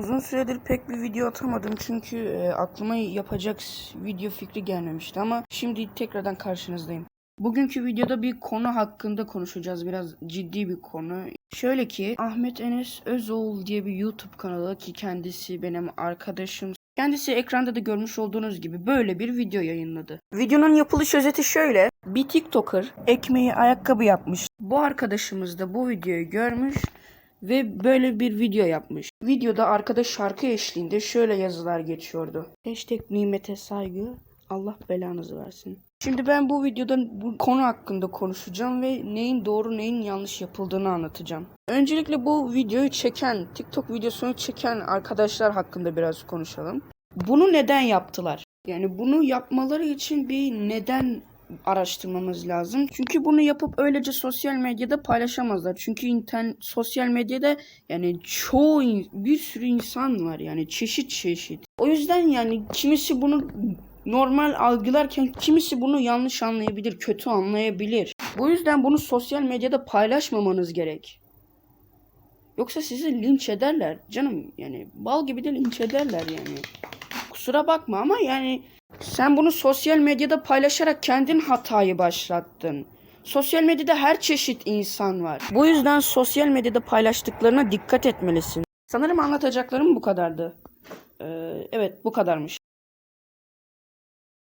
Uzun süredir pek bir video atamadım çünkü e, aklıma yapacak video fikri gelmemişti ama şimdi tekrardan karşınızdayım. Bugünkü videoda bir konu hakkında konuşacağız. Biraz ciddi bir konu. Şöyle ki Ahmet Enes Özoğul diye bir YouTube kanalı ki kendisi benim arkadaşım. Kendisi ekranda da görmüş olduğunuz gibi böyle bir video yayınladı. Videonun yapılış özeti şöyle. Bir TikToker ekmeği ayakkabı yapmış. Bu arkadaşımız da bu videoyu görmüş ve böyle bir video yapmış. Videoda arkada şarkı eşliğinde şöyle yazılar geçiyordu. Hashtag nimete saygı Allah belanızı versin. Şimdi ben bu videoda bu konu hakkında konuşacağım ve neyin doğru neyin yanlış yapıldığını anlatacağım. Öncelikle bu videoyu çeken, TikTok videosunu çeken arkadaşlar hakkında biraz konuşalım. Bunu neden yaptılar? Yani bunu yapmaları için bir neden araştırmamız lazım. Çünkü bunu yapıp öylece sosyal medyada paylaşamazlar. Çünkü internet, sosyal medyada yani çoğu bir sürü insan var yani çeşit çeşit. O yüzden yani kimisi bunu normal algılarken kimisi bunu yanlış anlayabilir, kötü anlayabilir. Bu yüzden bunu sosyal medyada paylaşmamanız gerek. Yoksa sizi linç ederler. Canım yani bal gibi de linç ederler yani. Kusura bakma ama yani sen bunu sosyal medyada paylaşarak kendin hatayı başlattın. Sosyal medyada her çeşit insan var. Bu yüzden sosyal medyada paylaştıklarına dikkat etmelisin. Sanırım anlatacaklarım bu kadardı. Ee, evet bu kadarmış.